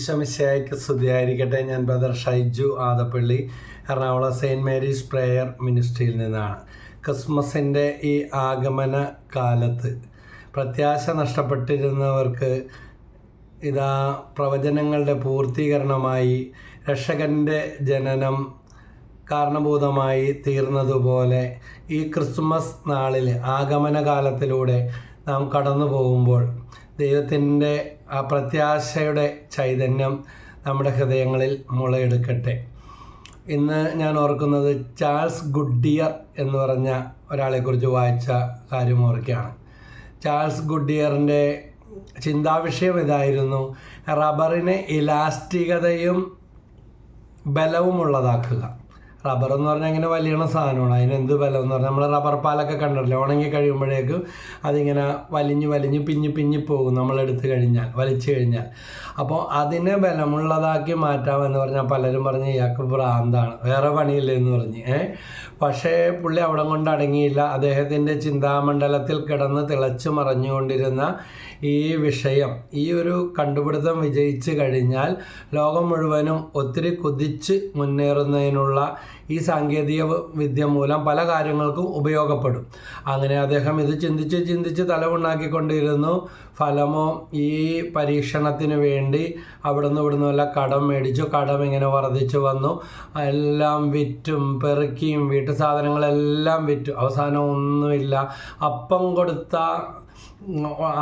ഈശോമിശിഹായ്ക്ക് സ്തുതിയായിരിക്കട്ടെ ഞാൻ brother Shaiju Adappally Ernakulam saint Mary's prayer മിനിസ്ട്രിയിൽ നിന്നാണ്. ക്രിസ്മസിന്റെ ഈ ആഗമന കാലത്ത് പ്രത്യാശ നഷ്ടപ്പെട്ടിരുന്നവർക്ക് ഇതാ പ്രവചനങ്ങളുടെ പൂർത്തീകരണമായി രക്ഷകന്റെ ജനനം കാരണഭൂതമായി തീർന്നതുപോലെ ഈ ക്രിസ്മസ് നാളിൽ ആഗമന കാലത്തിലൂടെ നാം കടന്നു പോകുമ്പോൾ ദൈവത്തിന്റെ ആ പ്രത്യാശയുടെ ചൈതന്യം നമ്മുടെ ഹൃദയങ്ങളിൽ മുളയെടുക്കട്ടെ. ഇന്ന് ഞാൻ ഓർക്കുന്നത് ചാൾസ് ഗുഡിയർ എന്ന് പറഞ്ഞ ഒരാളെക്കുറിച്ച് വായിച്ച കാര്യം ഓർക്കുകയാണ്. ചാൾസ് ഗുഡിയറിന്റെ ചിന്താവിഷയം ഇതായിരുന്നു റബ്ബറിനെ ഇലാസ്റ്റികതയും ബലവുമുള്ളതാക്കുക. റബ്ബർ എന്ന് പറഞ്ഞാൽ അങ്ങനെ വലിയണ സാധനമാണ്. അതിന് എന്ത് ബലം എന്ന് പറഞ്ഞാൽ നമ്മൾ റബ്ബർ പാലൊക്കെ കണ്ടിട്ടില്ല? ഉണങ്ങി കഴിയുമ്പോഴേക്കും അതിങ്ങനെ വലിഞ്ഞ് വലിഞ്ഞ് പിഞ്ഞ് പിഞ്ഞ് പോകും നമ്മൾ എടുത്തു കഴിഞ്ഞാൽ വലിച്ചു കഴിഞ്ഞാൽ. അപ്പോൾ അതിനെ ബലമുള്ളതാക്കി മാറ്റാമെന്ന് പറഞ്ഞാൽ പലരും പറഞ്ഞ് ഇയാൾക്ക് ഭ്രാന്താണ്. വേറെ പണിയില്ല എന്ന് പറഞ്ഞ്. ഏ? പക്ഷേ പുള്ളി അവിടെ കൊണ്ട് അടങ്ങിയില്ല. അദ്ദേഹത്തിന്റെ ചിന്താമണ്ഡലത്തിൽ കിടന്ന് തിളച്ചു മറഞ്ഞുകൊണ്ടിരുന്ന ഈ വിഷയം ഈ ഒരു കണ്ടുപിടുത്തം വിജയിച്ചു കഴിഞ്ഞാൽ ലോകം മുഴുവനും ഒത്തിരി കുതിച്ച് മുന്നേറുന്നതിനുള്ള ഈ സാങ്കേതിക വിദ്യ മൂലം പല കാര്യങ്ങൾക്കും ഉപയോഗപ്പെടും. അങ്ങനെ അദ്ദേഹം ഇത് ചിന്തിച്ച് ചിന്തിച്ച് തലമുണ്ടാക്കിക്കൊണ്ടിരുന്നു. ഫലമോ ഈ പരീക്ഷണത്തിന് വേണ്ടി അവിടുന്ന് ഇവിടുന്ന് വല്ല കടം മേടിച്ചു കടം ഇങ്ങനെ വർദ്ധിച്ചു വന്നു. എല്ലാം വിറ്റും പെറുക്കിയും വീട്ടു സാധനങ്ങളെല്ലാം വിറ്റു. അവസാനം ഒന്നുമില്ല. അപ്പം കൊടുത്ത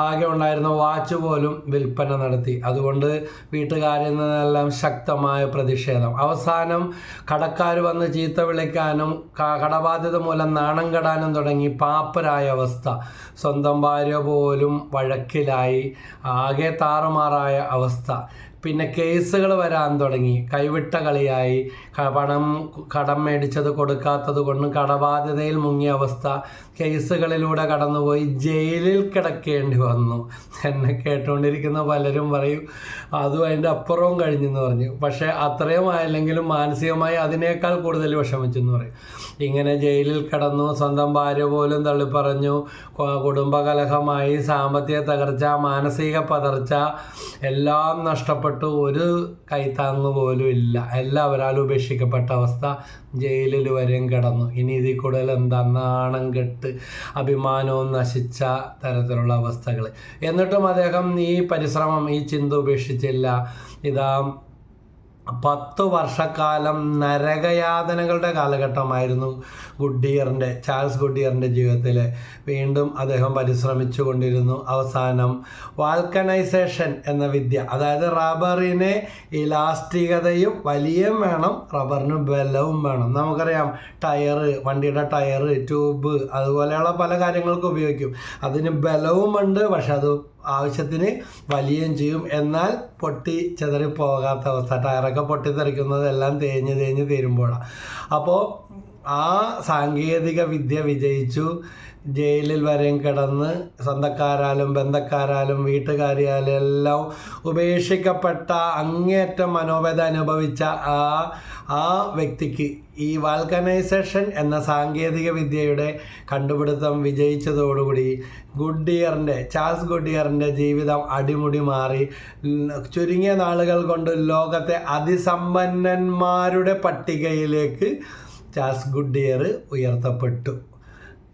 ആകെ ഉണ്ടായിരുന്ന വാച്ച് പോലും വിൽപ്പന നടത്തി. അതുകൊണ്ട് വീട്ടുകാരിൽ നിന്നെല്ലാം ശക്തമായ പ്രതിഷേധം. അവസാനം കടക്കാർ വന്ന് ചീത്ത വിളിക്കാനും കടബാധ്യത മൂലം നാണം കെടാനും തുടങ്ങി പാപ്പരായ അവസ്ഥ. സ്വന്തം ഭാര്യ പോലും വഴക്കിലായി. ആകെ താറുമാറായ അവസ്ഥ. പിന്നെ കേസുകൾ വരാൻ തുടങ്ങി. കൈവിട്ട കളിയായി. പണം കടം മേടിച്ചത് കൊടുക്കാത്തത് കൊണ്ടും കടബാധ്യതയിൽ മുങ്ങിയ അവസ്ഥ. കേസുകളിലൂടെ കടന്നുപോയി ജയിലിൽ കിടക്കേണ്ടി വന്നു. എന്നെ കേട്ടുകൊണ്ടിരിക്കുന്ന പലരും പറയും അതും അതിന്റെ അപ്പുറവും കഴിഞ്ഞെന്ന് പറഞ്ഞു. പക്ഷേ അത്രയും ആയില്ലെങ്കിലും മാനസികമായി അതിനേക്കാൾ കൂടുതൽ വിഷമിച്ചെന്ന് പറയും. ഇങ്ങനെ ജയിലിൽ കിടന്നു സ്വന്തം ഭാര്യ പോലും തള്ളിപ്പറഞ്ഞു കുടുംബകലഹമായി സാമ്പത്തിക തകർച്ച മാനസിക പതർച്ച എല്ലാം നഷ്ടപ്പെട്ടു. ഒരു കൈത്താങ്ങ് പോലും ഇല്ല. എല്ലാവരാലും ഉപേക്ഷിക്കപ്പെട്ട അവസ്ഥ ജയിലിൽ വരെയും കിടന്നു. ഇനി ഇതിൽ കൂടുതൽ എന്താ നാണം കെട്ട് അഭിമാനവും നശിച്ച തരത്തിലുള്ള അവസ്ഥകൾ. എന്നിട്ടും അദ്ദേഹം ഈ പരിശ്രമം ഈ ചിന്ത ഉപേക്ഷിച്ചില്ല. ഇതാ പത്ത് വർഷക്കാലം നരകയാതനകളുടെ കാലഘട്ടമായിരുന്നു ഗുഡിയറിന്റെ ചാൾസ് ഗുഡിയറിന്റെ ജീവിതത്തിൽ വീണ്ടും അദ്ദേഹം പരിശ്രമിച്ചു കൊണ്ടിരുന്നു അവസാനം വാൽക്കനൈസേഷൻ എന്ന വിദ്യ അതായത് റബ്ബറിനെ ഇലാസ്റ്റികതയും വലിയും വേണം റബ്ബറിന് ബലവും വേണം. നമുക്കറിയാം ടയർ വണ്ടിയുടെ ടയർ ട്യൂബ് അതുപോലെയുള്ള പല കാര്യങ്ങൾക്കും ഉപയോഗിക്കും. അതിന് ബലവുമുണ്ട് പക്ഷെ അത് ആവശ്യത്തിന് വലിയും ചെയ്യും. എന്നാൽ പൊട്ടി ചെതറിപ്പോകാത്ത അവസ്ഥ. ടയറൊക്കെ പൊട്ടിത്തെറിക്കുന്നത് എല്ലാം തേഞ്ഞ് തേഞ്ഞ് തീരുമ്പോഴാണ് അപ്പോൾ ആ സാങ്കേതിക വിദ്യ വിജയിച്ചു. ജയിലിൽ വരെയും കിടന്ന് സ്വന്തക്കാരാലും ബന്ധക്കാരാലും വീട്ടുകാരിയാലും എല്ലാം ഉപേക്ഷിക്കപ്പെട്ട അങ്ങേയറ്റം മനോവേദ അനുഭവിച്ച ആ ആ വ്യക്തിക്ക് ഈ വാൽക്കനൈസേഷൻ എന്ന സാങ്കേതിക വിദ്യയുടെ കണ്ടുപിടുത്തം വിജയിച്ചതോടുകൂടി ഗുഡിയറിന്റെ ചാൾസ് ഗുഡിയറിന്റെ ജീവിതം അടിമുടി മാറി. ചുരുങ്ങിയ നാളുകൾ കൊണ്ട് ലോകത്തെ അതിസമ്പന്നന്മാരുടെ പട്ടികയിലേക്ക് ചാൾസ് ഗുഡിയർ ഉയർത്തപ്പെട്ടു.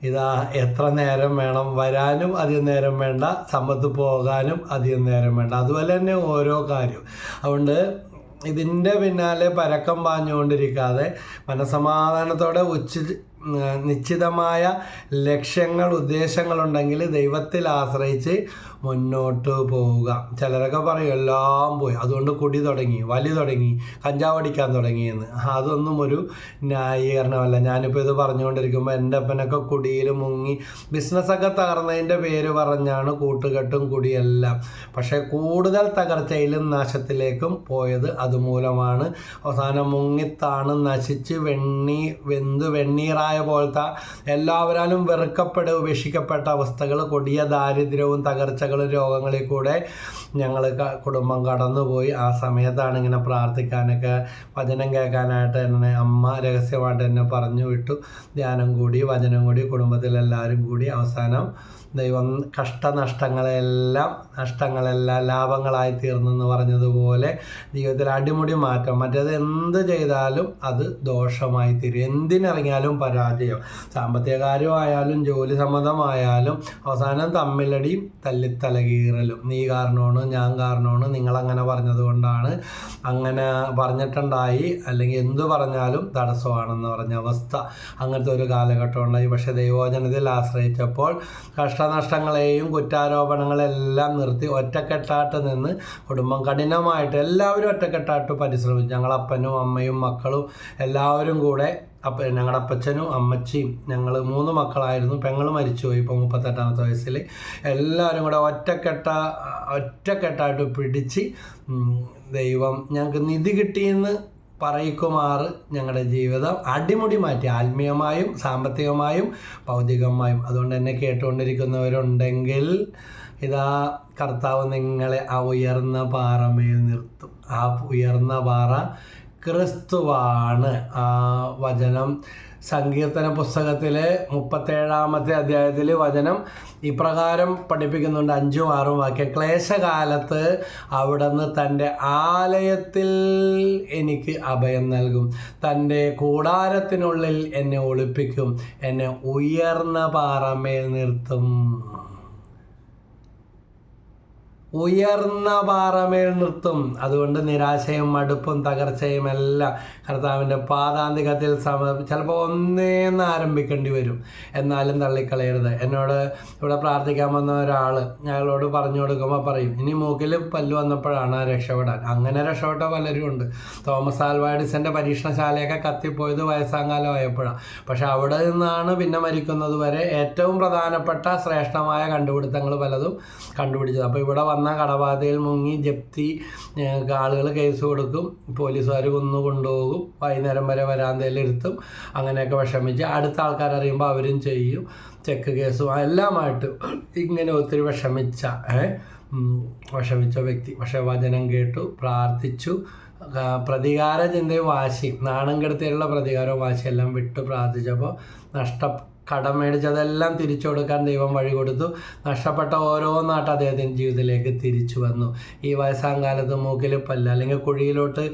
ഇതാ എത്ര നേരം വേണം വരാനും അധികം നേരം വേണ്ട സമ്പത്ത് പോകാനും അധികം നേരം വേണ്ട. അതുപോലെ തന്നെ ഓരോ കാര്യവും അതുകൊണ്ട് ഇതിന്റെ പിന്നാലെ പരക്കം പാഞ്ഞുകൊണ്ടിരിക്കാതെ മനസമാധാനത്തോടെ ഉച്ച നിശ്ചിതമായ ലക്ഷ്യങ്ങൾ ഉദ്ദേശങ്ങളുണ്ടെങ്കിൽ ദൈവത്തിൽ ആശ്രയിച്ച് മുന്നോട്ട് പോവുക. ചിലരൊക്കെ പറയും എല്ലാം പോയി. അതുകൊണ്ട് കുടി തുടങ്ങി വലി തുടങ്ങി കഞ്ചാവ് അടിക്കാൻ തുടങ്ങിയെന്ന് അതൊന്നും ഒരു ന്യായീകരണമല്ല. ഞാനിപ്പോൾ ഇത് പറഞ്ഞുകൊണ്ടിരിക്കുമ്പോൾ എന്റെ അപ്പനൊക്കെ കുടിയിൽ മുങ്ങി ബിസിനസ്സൊക്കെ തകർന്നതിന്റെ പേര് പറഞ്ഞാണ് കൂട്ടുകെട്ടും കുടിയെല്ലാം. പക്ഷേ കൂടുതൽ തകർച്ചയിലും നാശത്തിലേക്കും പോയത് അതുമൂലമാണ്. അവസാനം മുങ്ങിത്താണ് നശിച്ച് വെണ്ണി വെന്ത് വെണ്ണീറായ പോലത്തെ എല്ലാവരാലും വെറുക്കപ്പെട്ട് ഉപേക്ഷിക്കപ്പെട്ട അവസ്ഥകൾ കൊടിയ ദാരിദ്ര്യവും തകർച്ചകളും രോഗങ്ങളിൽ കൂടെ ഞങ്ങൾ കുടുംബം കടന്നുപോയി. ആ സമയത്താണ് ഇങ്ങനെ പ്രാർത്ഥിക്കാനൊക്കെ വചനം കേൾക്കാനായിട്ട് എന്നെ അമ്മ രഹസ്യമായിട്ട് എന്നെ പറഞ്ഞു വിട്ടു. ധ്യാനം കൂടി വചനം കൂടി കുടുംബത്തിലെല്ലാവരും കൂടി അവസാനം ദൈവം കഷ്ടനഷ്ടങ്ങളെല്ലാം നഷ്ടങ്ങളെല്ലാം ലാഭങ്ങളായി തീർന്നെന്ന് പറഞ്ഞതുപോലെ ജീവിതത്തിൽ അടിമുടി മാറ്റം. മറ്റേത് എന്ത് ചെയ്താലും അത് ദോഷമായി തീരും. എന്തിനിറങ്ങിയാലും പരാജയം. സാമ്പത്തിക കാര്യമായാലും ജോലി സംബന്ധമായാലും അവസാനം തമ്മിലടിയും തല്ലിത്തലകീറലും. നീ കാരണമാണ് ഞാൻ കാരണമാണ് നിങ്ങളങ്ങനെ പറഞ്ഞതുകൊണ്ടാണ് അങ്ങനെ പറഞ്ഞിട്ടുണ്ടായി. അല്ലെങ്കിൽ എന്തു പറഞ്ഞാലും തടസ്സമാണെന്ന് പറഞ്ഞ അവസ്ഥ അങ്ങനത്തെ ഒരു കാലഘട്ടം ഉണ്ടായി. പക്ഷേ ദൈവോചനത്തിൽ ആശ്രയിച്ചപ്പോൾ കഷ്ടനഷ്ടങ്ങളെയും കുറ്റാരോപണങ്ങളെല്ലാം നിർത്തി ഒറ്റക്കെട്ടാട്ട് നിന്ന് കുടുംബം കഠിനമായിട്ട് എല്ലാവരും ഒറ്റക്കെട്ടായിട്ട് പരിശ്രമിച്ചു. ഞങ്ങളപ്പനും അമ്മയും മക്കളും എല്ലാവരും കൂടെ അപ്പ ഞങ്ങളുടെ അപ്പച്ചനും അമ്മച്ചിയും ഞങ്ങൾ മൂന്ന് മക്കളായിരുന്നു. പെങ്ങൾ മരിച്ചുപോയി ഇപ്പോൾ മുപ്പത്തെട്ടാമത്തെ വയസ്സിൽ എല്ലാവരും കൂടെ ഒറ്റക്കെട്ട ഒറ്റക്കെട്ടായിട്ട് പിടിച്ച് ദൈവം ഞങ്ങൾക്ക് നിധി കിട്ടിയെന്ന് പറയിക്കുമാറ് ഞങ്ങളുടെ ജീവിതം അടിമുടി മാറ്റി. ആത്മീയമായും സാമ്പത്തികമായും ഭൗതികമായും. അതുകൊണ്ട് തന്നെ കേട്ടുകൊണ്ടിരിക്കുന്നവരുണ്ടെങ്കിൽ ഇതാ കർത്താവ് നിങ്ങളെ ആ ഉയർന്ന പാറമേൽ നിർത്തും. ആ ഉയർന്ന പാറ ക്രിസ്തുവാണ്. ആ വചനം സങ്കീർത്തന പുസ്തകത്തിലെ മുപ്പത്തേഴാമത്തെ അധ്യായത്തിൽ വചനം ഇപ്രകാരം പഠിപ്പിക്കുന്നുണ്ട്. അഞ്ചും ആറും വാക്യം. ക്ലേശകാലത്ത് അവിടുന്ന് തന്റെ ആലയത്തിൽ എനിക്ക് അഭയം നൽകും. തന്റെ കൂടാരത്തിനുള്ളിൽ എന്നെ ഒളിപ്പിക്കും. എന്നെ ഉയർന്ന പാറമേൽ നിർത്തും. ഉയർന്ന പാറമേൽ നിർത്തും. അതുകൊണ്ട് നിരാശയും മടുപ്പും തകർച്ചയും എല്ലാം കർത്താവിന്റെ പാതാന്തികത്തിൽ സമ ചിലപ്പോൾ ഒന്നേന്ന് ആരംഭിക്കേണ്ടി വരും. എന്നാലും തള്ളിക്കളയരുത്. എന്നോട് ഇവിടെ പ്രാർത്ഥിക്കാൻ വന്ന ഒരാൾ അയാളോട് പറഞ്ഞു കൊടുക്കുമ്പോൾ പറയും ഇനി മൂക്കിൽ പല്ല് വന്നപ്പോഴാണ് രക്ഷപ്പെടാൻ. അങ്ങനെ രക്ഷപ്പെട്ട പലരും ഉണ്ട്. തോമസ് ആൽവാഡിസിന്റെ പരീക്ഷണശാലയൊക്കെ കത്തിപ്പോയത് വയസ്സാങ്കാലമായപ്പോഴാണ് പക്ഷെ അവിടെ നിന്നാണ് പിന്നെ മരിക്കുന്നത് വരെ ഏറ്റവും പ്രധാനപ്പെട്ട ശ്രേഷ്ഠമായ കണ്ടുപിടുത്തങ്ങൾ പലതും കണ്ടുപിടിച്ചത്. അപ്പോൾ ഇവിടെ വന്ന കടബാധയിൽ മുങ്ങി ജപ്തി ആളുകൾ കേസ് കൊടുക്കും പോലീസുകാർ കൊന്നു കൊണ്ടുപോകും. വൈകുന്നേരം വരെ വരാന്തയിൽ ഇരുത്തും. അങ്ങനെയൊക്കെ വിഷമിച്ച് അടുത്ത ആൾക്കാർ അറിയുമ്പോൾ അവരും ചെയ്യും. ചെക്ക് കേസും എല്ലാമായിട്ട് ഇങ്ങനെ ഒത്തിരി വിഷമിച്ച വിഷമിച്ച വ്യക്തി. പക്ഷെ വചനം കേട്ടു പ്രാർത്ഥിച്ചു. പ്രതികാര ചിന്തയും വാശി. നാണം കെടുത്തിയുള്ള പ്രതികാരവും വാശിയെല്ലാം വിട്ട് പ്രാർത്ഥിച്ചപ്പോൾ നഷ്ട കടം മേടിച്ചതെല്ലാം തിരിച്ചു കൊടുക്കാൻ ദൈവം വഴി കൊടുത്തു. നഷ്ടപ്പെട്ട ഓരോ ഓരോന്നായിട്ട് അദ്ദേഹത്തിന്റെ ജീവിതത്തിലേക്ക് തിരിച്ചു വന്നു. ഈ വയസ്സാം കാലത്ത് മൂക്കിൽ പല്ല അല്ലെങ്കിൽ കുഴിയിലോട്ട്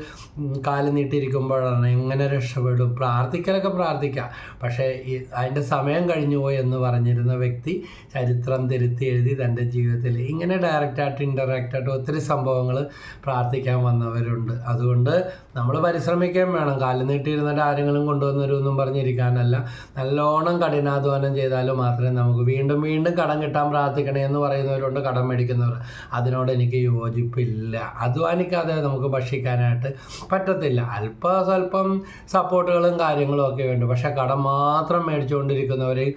കാൽ നീട്ടിയിരിക്കുമ്പോഴാണ് എങ്ങനെ രക്ഷപ്പെടും. പ്രാർത്ഥിക്കലൊക്കെ പ്രാർത്ഥിക്കാം. പക്ഷേ ഈ അതിന്റെ സമയം കഴിഞ്ഞു പോയി എന്ന് പറഞ്ഞിരുന്ന വ്യക്തി ചരിത്രം തിരുത്തി എഴുതി തന്റെ ജീവിതത്തിൽ. ഇങ്ങനെ ഡയറക്റ്റായിട്ട് ഇൻഡയറക്റ്റായിട്ട് ഒത്തിരി സംഭവങ്ങൾ പ്രാർത്ഥിക്കാൻ വന്നവരുണ്ട്. അതുകൊണ്ട് നമ്മൾ പരിശ്രമിക്കുകയും വേണം. കാൽ നീട്ടിയിരുന്നിട്ട് ആരെങ്കിലും കൊണ്ടുവന്നൊരു പറഞ്ഞിരിക്കാനല്ല നല്ലോണം കഠിന കഠിനാധ്വാനം ചെയ്താലും മാത്രമേ നമുക്ക് വീണ്ടും വീണ്ടും കടം കിട്ടാൻ പ്രാർത്ഥിക്കണേ എന്ന് പറയുന്നവരുണ്ട് കടം മേടിക്കുന്നവർ. അതിനോട് എനിക്ക് യോജിപ്പില്ല. അധ്വാനിക്കാതെ നമുക്ക് ഭക്ഷിക്കാനായിട്ട് പറ്റത്തില്ല. അല്പ സ്വല്പം സപ്പോർട്ടുകളും കാര്യങ്ങളും ഒക്കെ ഉണ്ട്. പക്ഷേ കടം മാത്രം മേടിച്ചുകൊണ്ടിരിക്കുന്നവരെയും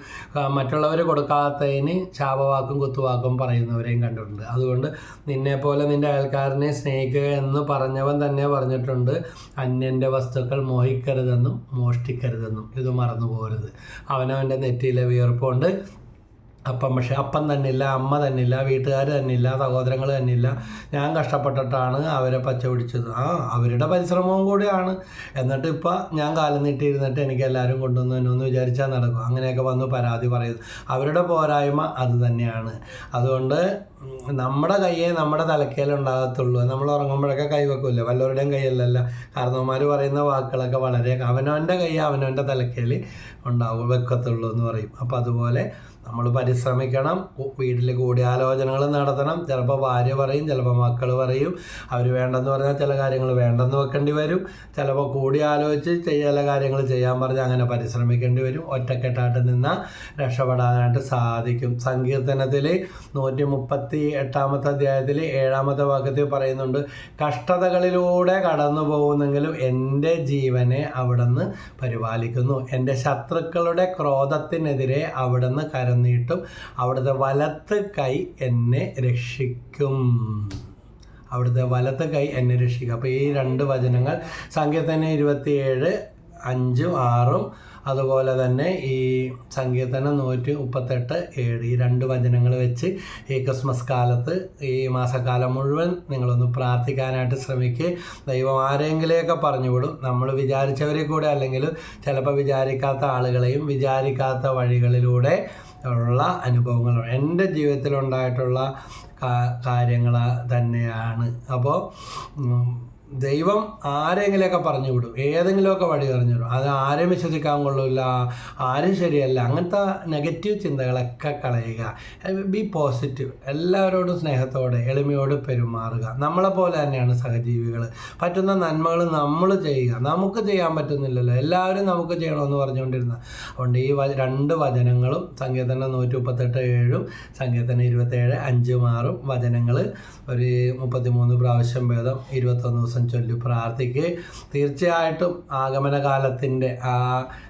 മറ്റുള്ളവർ കൊടുക്കാത്തതിന് ശാപവാക്കും കുത്തുവാക്കും പറയുന്നവരെയും കണ്ടിട്ടുണ്ട്. അതുകൊണ്ട് നിന്നെ പോലെ നിന്റെ അയൽക്കാരനെ സ്നേഹിക്കുക എന്ന് പറഞ്ഞവൻ തന്നെ പറഞ്ഞിട്ടുണ്ട്. അന്യന്റെ വസ്തുക്കൾ മോഹിക്കരുതെന്നും മോഷ്ടിക്കരുതെന്നും. ഇത് മറന്നു പോകരുത് അവനവന്റെ എന്റെ നെറ്റിയിലെ വിയർപ്പുണ്ട് അപ്പം പക്ഷേ അപ്പം ഇല്ല അമ്മ തന്നില്ല വീട്ടുകാർ തന്നില്ല സഹോദരങ്ങൾ ഇല്ല ഞാൻ കഷ്ടപ്പെട്ടിട്ടാണ് അവരെ പച്ച പിടിച്ചത്. ആ അവരുടെ പരിശ്രമവും കൂടിയാണ്. എന്നിട്ട് ഇപ്പം ഞാൻ കാലം നീട്ടിയിരുന്നിട്ട് എനിക്ക് എല്ലാവരും കൊണ്ടുവന്നു എന്നൊന്ന് വിചാരിച്ചാൽ നടക്കും. അങ്ങനെയൊക്കെ വന്ന് പരാതി പറയുന്നു. അവരുടെ പോരായ്മ അത് തന്നെയാണ്. അതുകൊണ്ട് നമ്മുടെ കയ്യേ നമ്മുടെ തലക്കേലുണ്ടാകത്തുള്ളൂ. നമ്മൾ ഉറങ്ങുമ്പോഴൊക്കെ കൈവെക്കില്ല വല്ലവരുടെയും കൈയല്ലല്ല കാരണവന്മാർ പറയുന്ന വാക്കുകളൊക്കെ വളരെ അവനവന്റെ കൈ അവനവന്റെ തലക്കേൽ ഉണ്ടാവും വെക്കത്തുള്ളൂ എന്ന് പറയും. അപ്പോൾ അതുപോലെ നമ്മൾ പരിശ്രമിക്കണം വീട്ടിൽ കൂടിയാലോചനകൾ നടത്തണം. ചിലപ്പോൾ ഭാര്യ പറയും ചിലപ്പോൾ മക്കൾ പറയും. അവർ വേണ്ടെന്ന് പറഞ്ഞാൽ ചില കാര്യങ്ങൾ വേണ്ടെന്ന് വെക്കേണ്ടി വരും. ചിലപ്പോൾ കൂടിയാലോചിച്ച് ചില കാര്യങ്ങൾ ചെയ്യാൻ പറഞ്ഞാൽ അങ്ങനെ പരിശ്രമിക്കേണ്ടി വരും. ഒറ്റക്കെട്ടായിട്ട് നിന്നാൽ രക്ഷപ്പെടാനായിട്ട് സാധിക്കും. സങ്കീർത്തനത്തിൽ നൂറ്റി മുപ്പത്തി എട്ടാമത്തെ അധ്യായത്തിൽ ഏഴാമത്തെ ഭാഗത്തിൽ പറയുന്നുണ്ട് കഷ്ടതകളിലൂടെ കടന്നു പോകുന്നെങ്കിലും എന്റെ ജീവനെ അവിടുന്ന് പരിപാലിക്കുന്നു. എന്റെ ശത്രുക്കളുടെ ക്രോധത്തിനെതിരെ അവിടുന്ന് കരന്നിട്ടും നീട്ടും. അവിടുത്തെ വലത്ത് കൈ എന്നെ രക്ഷിക്കും. അവിടുത്തെ വലത്ത് കൈ എന്നെ രക്ഷിക്കും. അപ്പോൾ ഈ രണ്ട് വചനങ്ങൾ സങ്കീർത്തനം ഇരുപത്തിയേഴ് അഞ്ചും ആറും അതുപോലെ തന്നെ ഈ സങ്കീർത്തനം നൂറ്റി മുപ്പത്തെട്ട് ഏഴ് ഈ രണ്ട് വചനങ്ങൾ വെച്ച് ഈ ക്രിസ്മസ് കാലത്ത് ഈ മാസക്കാലം മുഴുവൻ നിങ്ങളൊന്ന് പ്രാർത്ഥിക്കാനായിട്ട് ശ്രമിക്കുക ദൈവം ആരെങ്കിലെയൊക്കെ പറഞ്ഞു വിടും. നമ്മൾ വിചാരിച്ചവരെ കൂടെ അല്ലെങ്കിൽ ചിലപ്പോൾ വിചാരിക്കാത്ത ആളുകളെയും വിചാരിക്കാത്ത വഴികളിലൂടെ ഉള്ള അനുഭവങ്ങൾ എന്റെ ജീവിതത്തിലുണ്ടായിട്ടുള്ള കാര്യങ്ങൾ തന്നെയാണ്. അപ്പോൾ ദൈവം ആരെങ്കിലുമൊക്കെ പറഞ്ഞു വിടും. ഏതെങ്കിലുമൊക്കെ വഴി പറഞ്ഞു വിടും അത് ആരെയും വിശ്വസിക്കാൻ കൊള്ളില്ല ആരും ശരിയല്ല. അങ്ങനത്തെ നെഗറ്റീവ് ചിന്തകളൊക്കെ കളയുക. ബി പോസിറ്റീവ് എല്ലാവരോടും സ്നേഹത്തോടെ എളിമയോട് പെരുമാറുക. നമ്മളെ പോലെ തന്നെയാണ് സഹജീവികൾ. പറ്റുന്ന നന്മകൾ നമ്മൾ ചെയ്യുക. നമുക്ക് ചെയ്യാൻ പറ്റുന്നില്ലല്ലോ. എല്ലാവരും നമുക്ക് ചെയ്യണമെന്ന് പറഞ്ഞുകൊണ്ടിരുന്ന അതുകൊണ്ട് ഈ രണ്ട് വചനങ്ങളും സങ്കീർത്തന നൂറ്റി മുപ്പത്തെട്ട് ഏഴും സങ്കീർത്തന ഇരുപത്തേഴ് അഞ്ചും ആറും വചനങ്ങൾ ഒരു മുപ്പത്തിമൂന്ന് പ്രാവശ്യം ഭേദം ഇരുപത്തൊന്ന് ദിവസം ചൊല്ലി പ്രാർത്ഥിക്കുക തീർച്ചയായിട്ടും ആഗമനകാലത്തിന്റെ ആ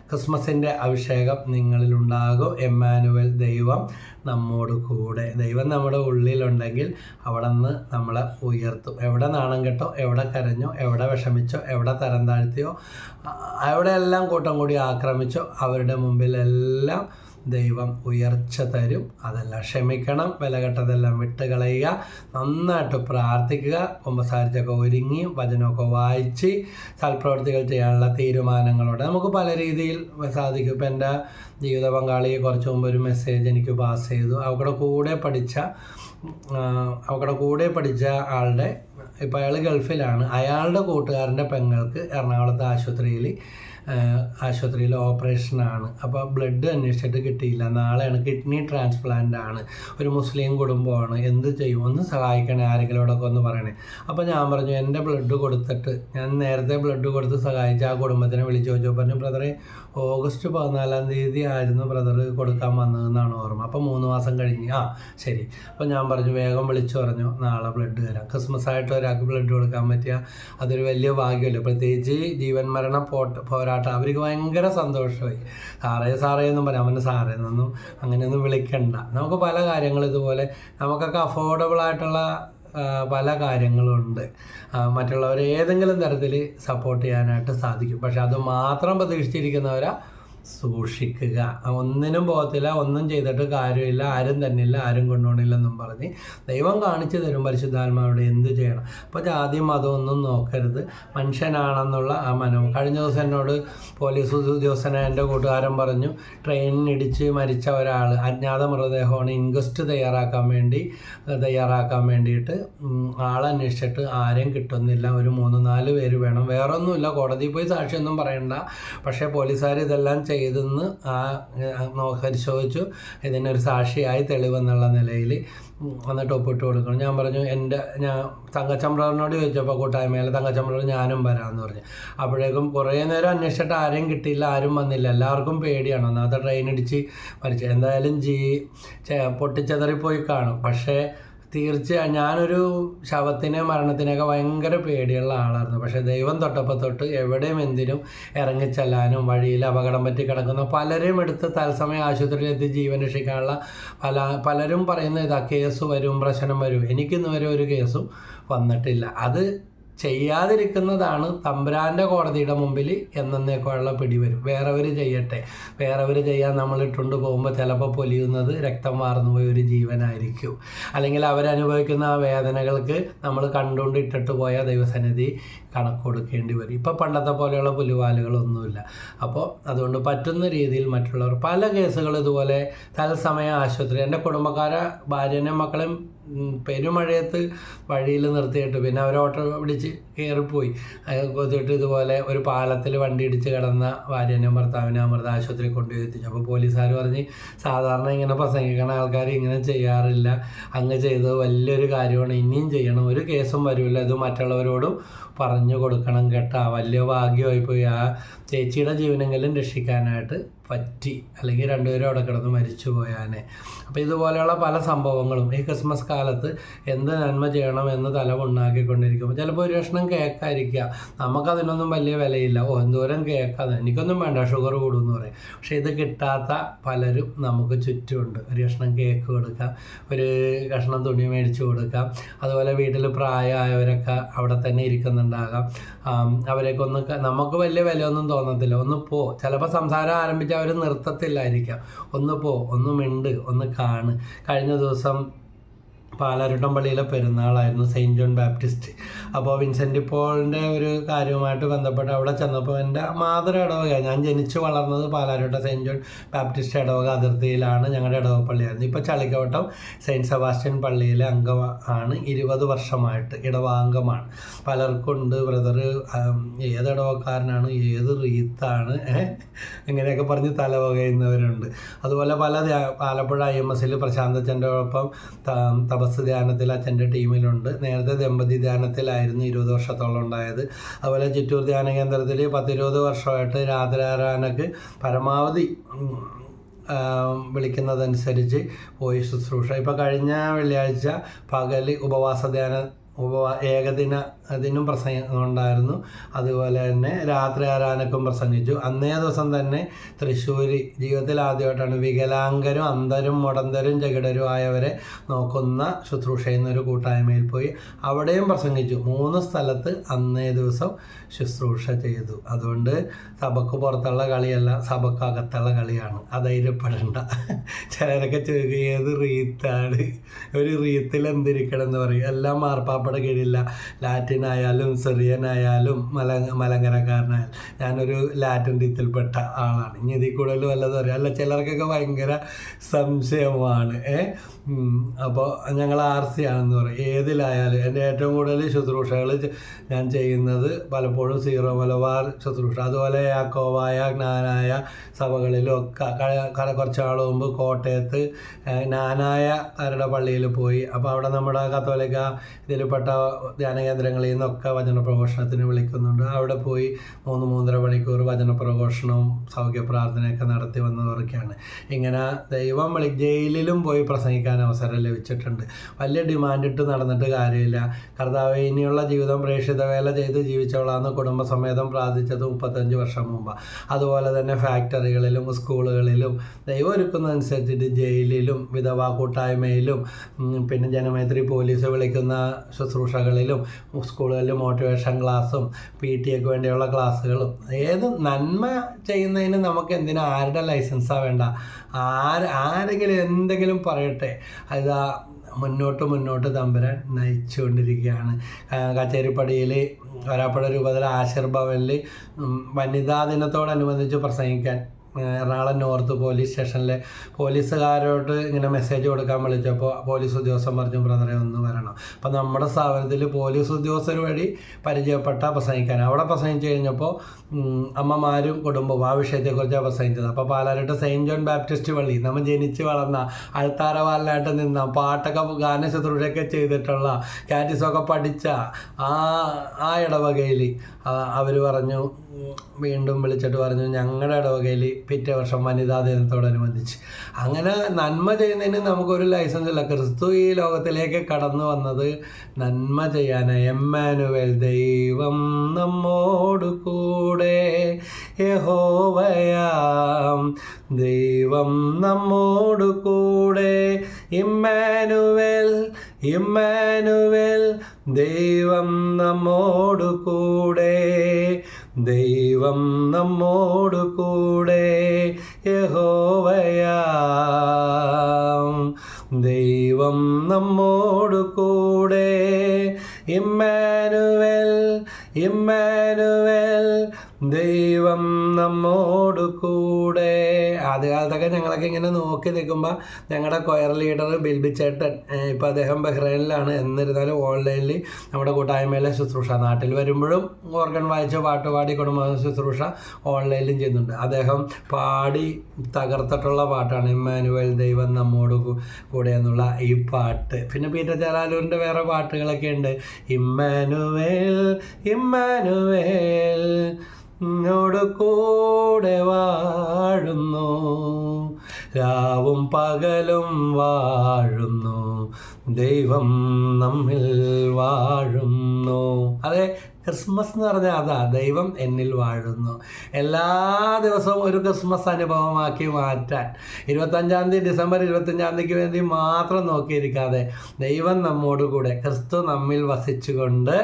ക്രിസ്മസിന്റെ അഭിഷേകം നിങ്ങളിലുണ്ടാകും. എമ്മാനുവൽ ദൈവം നമ്മോട് കൂടെ. ദൈവം നമ്മുടെ ഉള്ളിലുണ്ടെങ്കിൽ അവിടെ നിന്ന് നമ്മളെ ഉയർത്തും. എവിടെ നാണം കെട്ടോ എവിടെ കരഞ്ഞോ എവിടെ വിഷമിച്ചോ എവിടെ തരം താഴ്ത്തിയോ എവിടെയെല്ലാം കൂട്ടം കൂടി ആക്രമിച്ചോ അവരുടെ മുമ്പിലെല്ലാം ദൈവം ഉയർച്ച തരും. അതെല്ലാം ക്ഷമിക്കണം. വിലകെട്ടതെല്ലാം വിട്ടുകളയുക. നന്നായിട്ട് പ്രാർത്ഥിക്കുക. കുമ്പസാരിച്ചൊക്കെ ഒരുങ്ങി വചനമൊക്കെ വായിച്ച് സൽപ്രവർത്തികൾ ചെയ്യാനുള്ള തീരുമാനങ്ങളോടെ നമുക്ക് പല രീതിയിൽ സാധിക്കും. ഇപ്പം എന്റെ ജീവിത പങ്കാളിയെ കുറച്ച് മുമ്പ് ഒരു മെസ്സേജ് എനിക്ക് പാസ് ചെയ്തു. അവരുടെ കൂടെ പഠിച്ച അവരുടെ കൂടെ പഠിച്ച ആളുടെ ഇപ്പോൾ അയാൾ ഗൾഫിലാണ്. അയാളുടെ കൂട്ടുകാരന്റെ പെങ്ങൾക്ക് എറണാകുളത്ത് ആശുപത്രിയിൽ ആശുപത്രിയിൽ ഓപ്പറേഷനാണ്. അപ്പോൾ ബ്ലഡ് അന്വേഷിച്ചിട്ട് കിട്ടിയില്ല. നാളെയാണ് കിഡ്നി ട്രാൻസ്പ്ലാന്റ് ആണ്. ഒരു മുസ്ലിം കുടുംബമാണ്. എന്ത് ചെയ്യും? ഒന്ന് സഹായിക്കണേ ആരെങ്കിലോടൊക്കെ ഒന്ന് പറയണേ. അപ്പോൾ ഞാൻ പറഞ്ഞു എന്റെ ബ്ലഡ് കൊടുത്തിട്ട് ഞാൻ നേരത്തെ ബ്ലഡ് കൊടുത്ത് സഹായിച്ച ആ കുടുംബത്തിനെ വിളിച്ചു ചോദിച്ചു. പറഞ്ഞു ബ്രദറെ ഓഗസ്റ്റ് പതിനാലാം തീയതി ആയിരുന്നു ബ്രദർ കൊടുക്കാൻ വന്നതെന്നാണ് ഓർമ്മ. അപ്പോൾ മൂന്ന് മാസം കഴിഞ്ഞ്. ആ ശരി. അപ്പോൾ ഞാൻ പറഞ്ഞു വേഗം വിളിച്ചു പറഞ്ഞു. നാളെ ബ്ലഡ് തരാം. ക്രിസ്മസ് ആയിട്ട് ഒരാൾക്ക് ബ്ലഡ് കൊടുക്കാൻ പറ്റിയ അതൊരു വലിയ ഭാഗ്യമല്ലേ? പ്രത്യേകിച്ച് ജീവൻ മരണ പോട്ട് പോരാട്ടം അവർക്ക് ഭയങ്കര സന്തോഷമായി. സാറേ സാറേ എന്നും പറയാം അവന്റെ സാറേ എന്നൊന്നും അങ്ങനെയൊന്നും വിളിക്കണ്ട. നമുക്ക് പല കാര്യങ്ങളും ഇതുപോലെ നമുക്കൊക്കെ അഫോർഡബിൾ ആയിട്ടുള്ള പല കാര്യങ്ങളുണ്ട്. മറ്റുള്ളവരെ ഏതെങ്കിലും തരത്തിൽ സപ്പോർട്ട് ചെയ്യാനായിട്ട് സാധിക്കും. പക്ഷെ അത് മാത്രം പ്രതീക്ഷിച്ചിരിക്കുന്നവരാ സൂക്ഷിക്കുക. ഒന്നിനും പോകത്തില്ല ഒന്നും ചെയ്തിട്ട് കാര്യമില്ല ആരും തന്നില്ല ആരും കൊണ്ടുപോകണില്ലെന്നും പറഞ്ഞ് ദൈവം കാണിച്ചു തരും പരിശുദ്ധാത്മാവിടെ എന്ത് ചെയ്യണം. അപ്പോൾ ജാതി മതമൊന്നും നോക്കരുത്. മനുഷ്യനാണെന്നുള്ള ആ മനോ കഴിഞ്ഞ ദിവസം എന്നോട് പോലീസ് ഉദ്യോഗസ്ഥനെ എന്റെ കൂട്ടുകാരൻ പറഞ്ഞു ട്രെയിനിടിച്ച് മരിച്ച ഒരാൾ അജ്ഞാത മൃതദേഹമാണ് ഇൻക്വസ്റ്റ് തയ്യാറാക്കാൻ വേണ്ടി തയ്യാറാക്കാൻ വേണ്ടിയിട്ട് ആളന്വേഷിച്ചിട്ട് ആരെയും കിട്ടുന്നില്ല. ഒരു മൂന്ന് നാല് പേര് വേണം. വേറൊന്നുമില്ല കോടതിയിൽ പോയി സാക്ഷിയൊന്നും പറയണ്ട. പക്ഷേ പോലീസുകാർ ഇതെല്ലാം ചെയ്തെന്ന് ആ പരിശോധിച്ചു. ഇതിനൊരു സാക്ഷിയായി തെളിവെന്നുള്ള നിലയിൽ വന്നിട്ട് ഒപ്പിട്ട് കൊടുക്കണം. ഞാൻ പറഞ്ഞു എന്റെ ഞാൻ തങ്കച്ചമ്പ്രാറിനോട് ചോദിച്ചപ്പോൾ കൂട്ടായ്മയിൽ തങ്കച്ചമ്പ്രർ ഞാനും വരാമെന്ന് പറഞ്ഞു. അപ്പോഴേക്കും കുറേ നേരം അന്വേഷിച്ചിട്ട് ആരെയും കിട്ടിയില്ല ആരും വന്നില്ല. എല്ലാവർക്കും പേടിയാണ്. ഒന്നാമത്തെ ട്രെയിൻ ഇടിച്ച് മരിച്ചു. എന്തായാലും ജീ പൊട്ടിച്ചെതറിപ്പോയി കാണും. പക്ഷേ തീർച്ചയായും ഞാനൊരു ശവത്തിനെ മരണത്തിനെയൊക്കെ ഭയങ്കര പേടിയുള്ള ആളായിരുന്നു. പക്ഷെ ദൈവം തൊട്ടപ്പോൾ തൊട്ട് എവിടെയും എന്തിനും ഇറങ്ങിച്ചെല്ലാനും വഴിയിൽ അപകടം പറ്റി കിടക്കുന്ന. പലരെയും എടുത്ത് തത്സമയം ആശുപത്രിയിൽ എത്തി ജീവൻ രക്ഷിക്കാനുള്ള പല പലരും പറയുന്ന ഇതാ കേസ് വരും പ്രശ്നം വരും. എനിക്കിന്ന് വരെ ഒരു കേസും വന്നിട്ടില്ല. അത് ചെയ്യാതിരിക്കുന്നതാണ് തമ്പുരാന്റെ കോടതിയുടെ മുമ്പിൽ എന്നേക്കുള്ള പിടി വരും വേറെവർ ചെയ്യട്ടെ. വേറെവർ ചെയ്യാൻ നമ്മൾ പോകുമ്പോൾ ചിലപ്പോൾ പൊലിയുന്നത് രക്തം വാർന്നു പോയ ഒരു ജീവനായിരിക്കും. അല്ലെങ്കിൽ അവരനുഭവിക്കുന്ന ആ വേദനകൾക്ക് നമ്മൾ കണ്ടുകൊണ്ട് ഇട്ടിട്ട് പോയ ദൈവസന്നിധി കണക്ക് കൊടുക്കേണ്ടി വരും. ഇപ്പോൾ പണ്ടത്തെ പോലെയുള്ള പുലിവാലുകളൊന്നുമില്ല. അപ്പോൾ അതുകൊണ്ട് പറ്റുന്ന രീതിയിൽ മറ്റുള്ളവർ പല കേസുകൾ ഇതുപോലെ തത്സമയ ആശുപത്രി എന്റെ കുടുംബക്കാരെ ഭാര്യനെയും മക്കളെയും പെരുമഴയത്ത് വഴിയിൽ നിർത്തിയിട്ട് പിന്നെ അവർ ഓട്ടോ പിടിച്ച് കയറിപ്പോയി. കൊത്തിയിട്ട് ഇതുപോലെ ഒരു പാലത്തിൽ വണ്ടി ഇടിച്ച് കിടന്ന ഭാര്യനെയും ഭർത്താവിനെ അമൃത ആശുപത്രി കൊണ്ടുപോയി എത്തിച്ചു. അപ്പോൾ പോലീസുകാർ പറഞ്ഞ് സാധാരണ ഇങ്ങനെ പ്രസംഗിക്കണ ആൾക്കാർ ഇങ്ങനെ ചെയ്യാറില്ല. അങ്ങ് ചെയ്തത് വലിയൊരു കാര്യമാണ്. ഇനിയും ചെയ്യണം. ഒരു കേസും വരില്ല ഇത് മറ്റുള്ളവരോടും പറഞ്ഞു കൊടുക്കണം കേട്ടാ. വലിയ ഭാഗ്യമായിപ്പോയി. ആ ചേച്ചിയുടെ ജീവനെങ്കിലും രക്ഷിക്കാനായിട്ട് പറ്റി. അല്ലെങ്കിൽ രണ്ടുപേരും അവിടെ കിടന്ന് മരിച്ചു പോയാനെ. അപ്പോൾ ഇതുപോലെയുള്ള പല സംഭവങ്ങളും ഈ ക്രിസ്മസ് കാലത്ത് എന്ത് നന്മ ചെയ്യണം എന്ന് തല തലമുണ്ടാക്കിക്കൊണ്ടിരിക്കുമ്പോൾ ചിലപ്പോൾ ഒരു കഷ്ണം കേക്കായിരിക്കുക. നമുക്കതിനൊന്നും വലിയ വിലയില്ല. ഓ എന്തോരം കേക്കാതെ എനിക്കൊന്നും വേണ്ട. ഷുഗർ കൂടുമെന്ന് പറയും. പക്ഷേ ഇത് കിട്ടാത്ത പലരും നമുക്ക് ചുറ്റുമുണ്ട്. ഒരു കഷ്ണം കേക്ക് കൊടുക്കാം. ഒരു കഷ്ണം തുണി മേടിച്ചു കൊടുക്കാം. അതുപോലെ വീട്ടിൽ പ്രായമായവരൊക്കെ അവിടെ തന്നെ ഇരിക്കുന്നുണ്ടാകാം അവരെയൊക്കെ ഒന്ന് നമുക്ക് വലിയ വിലയൊന്നും തോന്നത്തില്ല. ഒന്ന് പോ. ചിലപ്പോൾ സംസാരം ആരംഭിച്ച അവർ നിർത്തത്തില്ലായിരിക്കാം. ഒന്ന് പോ. ഒന്ന് മിണ്ട്. ഒന്ന് കാണ്. കഴിഞ്ഞ ദിവസം പാലാരുട്ടം പള്ളിയിലെ പെരുന്നാളായിരുന്നു സെയിന്റ് ജോൺ ബാപ്റ്റിസ്റ്റ്. അപ്പോൾ വിൻസെന്റ് പോളിന്റെ ഒരു കാര്യവുമായിട്ട് ബന്ധപ്പെട്ട് അവിടെ ചെന്നപ്പോൾ എന്റെ മാതൃ ഇടവക ഞാൻ ജനിച്ചു വളർന്നത് പാലാരുട്ട സെയിന്റ് ജോൺ ബാപ്റ്റിസ്റ്റ് ഇടവക അതിർത്തിയിലാണ് ഞങ്ങളുടെ ഇടവക പള്ളിയായിരുന്നു. ഇപ്പോൾ ചളിക്കവട്ടം സെയിന്റ് സെബാസ്റ്റ്യൻ പള്ളിയിലെ അംഗം ആണ്. ഇരുപത് വർഷമായിട്ട് ഇടവാംഗമാണ്. പലർക്കുണ്ട് ബ്രദർ ഏത് ഇടവക്കാരനാണ് ഏത് റീത്താണ്? ഇങ്ങനെയൊക്കെ പറഞ്ഞ് തലവകയുന്നവരുണ്ട്. അതുപോലെ പല ആലപ്പുഴ ഐ എം എസിൽ പ്രശാന്തച്ചന്റെ ഒപ്പം ത- തപസ് ധ്യാനത്തിൽ അച്ഛന്റെ ടീമിലുണ്ട്. നേരത്തെ ദമ്പതി ധ്യാനത്തിലായിരുന്നു ഇരുപത് വർഷത്തോളം ഉണ്ടായത്. അതുപോലെ ചിറ്റൂർ ധ്യാന കേന്ദ്രത്തിൽ പത്തിരുപത് വർഷമായിട്ട് രാത്രി ആരാധനക്ക് പരമാവധി വിളിക്കുന്നതനുസരിച്ച് പോയി ശുശ്രൂഷ. ഇപ്പോൾ കഴിഞ്ഞ വെള്ളിയാഴ്ച പകൽ ഉപവാസ ധ്യാന ഉപവാ ഏകദിന അതിനും പ്രസംഗം ഉണ്ടായിരുന്നു. അതുപോലെ തന്നെ രാത്രി ആരാധനക്കും പ്രസംഗിച്ചു. അന്നേ ദിവസം തന്നെ തൃശ്ശൂർ ജീവിതത്തിൽ ആദ്യമായിട്ടാണ് വികലാംഗരും അന്ധരും മുടന്തരും ജഗടരും ആയവരെ നോക്കുന്ന ശുശ്രൂഷ എന്നൊരു കൂട്ടായ്മയിൽ പോയി അവിടെയും പ്രസംഗിച്ചു. മൂന്ന് സ്ഥലത്ത് അന്നേ ദിവസം ശുശ്രൂഷ ചെയ്തു. അതുകൊണ്ട് സഭക്ക് പുറത്തുള്ള കളിയല്ല സഭക്ക് അകത്തുള്ള കളിയാണ്. അധൈര്യപ്പെടേണ്ട. ചിലരൊക്കെ ചോദിക്കും ഏത് റീത്താണ്? ഒരു റീത്തിൽ എന്തിരിക്കണം എന്ന് പറയും. എല്ലാം മാർപ്പാപ്പയുടെ കീഴില്ല ലാറ്റിൻ ആയാലും സിറിയനായാലും മല മലങ്കരക്കാരനായാലും ഞാനൊരു ലാറ്റിൻ റീത്തിൽപ്പെട്ട ആളാണ്. ഇനി ഇതിൽ കൂടുതൽ വല്ലതും അറിയാം. അല്ല ചിലർക്കൊക്കെ ഭയങ്കര സംശയമാണ്. ഏ? അപ്പോൾ ഞങ്ങൾ ആർ സി ആണെന്ന് പറയും. ഏതിലായാലും എന്റെ ഏറ്റവും കൂടുതൽ ശുശ്രൂഷകൾ ഞാൻ ചെയ്യുന്നത് പലപ്പോഴും സീറോ മലബാർ ശുശ്രൂഷ. അതുപോലെ യാക്കോവായ ജ്ഞാനായ സഭകളിലും ഒക്കെ. കുറച്ച് നാൾ മുമ്പ് കോട്ടയത്ത് ജ്ഞാനായ അവരുടെ പള്ളിയിൽ പോയി. അപ്പോൾ അവിടെ നമ്മുടെ കത്തോലിക്ക ഇതിൽപ്പെട്ട ധ്യാന കേന്ദ്രങ്ങളിൽ നിന്നൊക്കെ വചന പ്രഘോഷണത്തിന് വിളിക്കുന്നുണ്ട്. അവിടെ പോയി മൂന്ന് മൂന്നര മണിക്കൂർ വചന പ്രഘോഷണവും സൗഖ്യ പ്രാർത്ഥനയൊക്കെ നടത്തി വന്നവർക്കാണ് ഇങ്ങനെ ദൈവം വിളി ജയിലിലും പോയി പ്രസംഗിക്കാൻ അവസരം ലഭിച്ചിട്ടുണ്ട്. വലിയ ഡിമാൻഡ് ഇട്ട് നടന്നിട്ട് കാര്യമില്ല. കർത്താവ് ഇനിയുള്ള ജീവിതം പ്രേക്ഷിത വേല ചെയ്ത് ജീവിച്ചവളാണ് കുടുംബസമേതം പ്രാർത്ഥിച്ചത് മുപ്പത്തഞ്ച് വർഷം മുമ്പ്. അതുപോലെ തന്നെ ഫാക്ടറികളിലും സ്കൂളുകളിലും ദൈവം ഒരുക്കുന്നതനുസരിച്ചിട്ട് ജയിലിലും വിധവാ കൂട്ടായ്മയിലും പിന്നെ ജനമൈത്രി പോലീസ് വിളിക്കുന്ന ശുശ്രൂഷകളിലും സ്കൂളുകളിലും മോട്ടിവേഷൻ ക്ലാസ്സും പി ടി എക്ക് വേണ്ടിയുള്ള ക്ലാസ്സുകളും ഏത് നന്മ ചെയ്യുന്നതിന് നമുക്ക് എന്തിനാ? ആരുടെ ലൈസൻസാണ് വേണ്ട? ആര് ആരെങ്കിലും എന്തെങ്കിലും പറയട്ടെ. അത് മുന്നോട്ട് മുന്നോട്ട് തമ്പുരാൻ നയിച്ചുകൊണ്ടിരിക്കുകയാണ്. കച്ചേരിപ്പടിയിൽ വരാപ്പുഴ രൂപതയിലെ ആശീർഭവനിൽ വനിതാ ദിനത്തോടനുബന്ധിച്ച് പ്രസംഗിക്കാൻ എറണാകുളം നോർത്ത് പോലീസ് സ്റ്റേഷനിലെ പോലീസുകാരോട് ഇങ്ങനെ മെസ്സേജ് കൊടുക്കാൻ വിളിച്ചപ്പോൾ പോലീസ് ഉദ്യോഗസ്ഥൻ പറഞ്ഞു ബ്രദറെ ഒന്ന് വരണം. അപ്പോൾ നമ്മുടെ സ്ഥാപനത്തിൽ പോലീസ് ഉദ്യോഗസ്ഥർ വഴി പരിചയപ്പെട്ട പ്രസംഗിക്കാൻ. അവിടെ പ്രസംഗിച്ച് കഴിഞ്ഞപ്പോൾ അമ്മമാരും കുടുംബവും ആ വിഷയത്തെക്കുറിച്ചാണ് പ്രസംഗിച്ചത്. അപ്പോൾ പാലാരിട്ട് സെയിന്റ് ജോൺ ബാപ്റ്റിസ്റ്റ് പള്ളി നമ്മൾ ജനിച്ച് വളർന്ന അൾത്താരവാലിനായിട്ട് നിന്ന പാട്ടൊക്കെ ഗാന ശുശ്രൂഷയൊക്കെ ചെയ്തിട്ടുള്ള കാറ്റിസൊക്കെ പഠിച്ച ആ ആ ഇടവകയിൽ അവർ പറഞ്ഞു വീണ്ടും വിളിച്ചിട്ട് പറഞ്ഞു ഞങ്ങളുടെ ഇടവകയിൽ പിറ്റേ വർഷം വനിതാ ദിനത്തോടനുബന്ധിച്ച്. അങ്ങനെ നന്മ ചെയ്യുന്നതിന് നമുക്കൊരു ലൈസൻസ് ഇല്ല. ക്രിസ്തു ഈ ലോകത്തിലേക്ക് കടന്നു വന്നത് നന്മ ചെയ്യാൻ. എമ്മാനുവൽ ദൈവം നമ്മോട് കൂടെ. യഹോവയാം. ദൈവം നമ്മോട് കൂടെ. ഇമ്മാനുവൽ ഇമ്മാനുവൽ ദൈവം നമ്മോട് കൂടെ. ദൈവം നമ്മോട് കൂടെ യഹോവയാം. ദൈവം നമ്മോട് കൂടെ ഇമ്മാനുവൽ ഇമ്മാനുവൽ. ദൈവം നമ്മോട് കൂടെ ആദ്യകാലത്തൊക്കെ ഞങ്ങളൊക്കെ ഇങ്ങനെ നോക്കി നിൽക്കുമ്പോൾ ഞങ്ങളുടെ കൊയർ ലീഡർ ബിൽബിച്ചേട്ടൻ ഇപ്പോൾ അദ്ദേഹം ബഹ്റൈനിലാണ്. എന്നിരുന്നാലും ഓൺലൈനിൽ നമ്മുടെ കൂട്ടായ്മയിലെ ശുശ്രൂഷ നാട്ടിൽ വരുമ്പോഴും ഓർഗൻ വായിച്ച് പാട്ട് പാടി കുടുംബ ശുശ്രൂഷ ഓൺലൈനിലും ചെയ്യുന്നുണ്ട്. അദ്ദേഹം പാടി തകർത്തിട്ടുള്ള പാട്ടാണ് ഇമ്മാനുവൽ ദൈവം നമ്മോട് കൂടെ എന്നുള്ള ഈ പാട്ട്. പിന്നെ പീറ്റർ ചാലാലൂരിന്റെ വേറെ പാട്ടുകളൊക്കെ ഉണ്ട് ഇമ്മാനുവേൽ ഇമ്മാനുവേൽ എന്നോട് കൂടെ വാഴുന്നു. രാവും പകലും വാഴുന്നു. ദൈവം നമ്മിൽ വാഴുന്നു. അതെ ക്രിസ്മസ് എന്ന് പറഞ്ഞാൽ അതാ ദൈവം എന്നിൽ വാഴുന്നു. എല്ലാ ദിവസവും ഒരു ക്രിസ്മസ് അനുഭവമാക്കി മാറ്റാൻ. ഇരുപത്തഞ്ചാം തീയതി ഡിസംബർ ഇരുപത്തഞ്ചാം തീയതിക്ക് വേണ്ടി മാത്രം നോക്കിയിരിക്കാതെ ദൈവം നമ്മോട് കൂടെ ക്രിസ്തു നമ്മിൽ വസിച്ചുകൊണ്ട്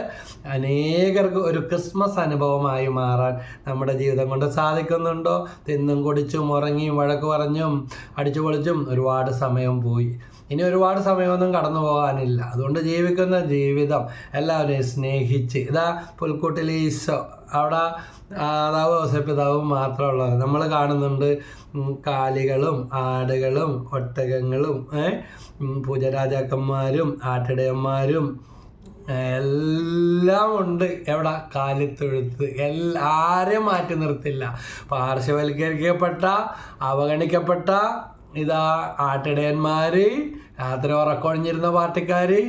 അനേകർക്ക് ഒരു ക്രിസ്മസ് അനുഭവമായി മാറാൻ നമ്മുടെ ജീവിതം കൊണ്ട് സാധിക്കുന്നുണ്ടോ? തിന്നും കുടിച്ചും ഉറങ്ങിയും വഴക്ക് പറഞ്ഞും അടിച്ചു പൊളിച്ചും ഒരുപാട് സമയം പോയി. ഇനി ഒരുപാട് സമയമൊന്നും കടന്നു പോകാനില്ല. അതുകൊണ്ട് ജീവിക്കുന്ന ജീവിതം എല്ലാവരെയും സ്നേഹിച്ച്. ഇതാ പുൽക്കൂട്ടിൽ ഈശോ. അവിടെ മാതാവ് ഔസപിതാവും മാത്രമുള്ളത്. നമ്മൾ കാണുന്നുണ്ട് കാലികളും ആടുകളും ഒട്ടകങ്ങളും പൂജരാജാക്കന്മാരും ആട്ടിടയന്മാരും എല്ലാം ഉണ്ട്. എവിടെ? കാലിത്തൊഴുത്ത്. എല്ലാരെയും മാറ്റി നിർത്തില്ല. പാർശ്വവൽക്കരിക്കപ്പെട്ട അവഗണിക്കപ്പെട്ട ഇതാ ആട്ടിടയന്മാര് രാത്രി ഉറക്കൊഴിഞ്ഞിരുന്ന പാർട്ടിക്കാര്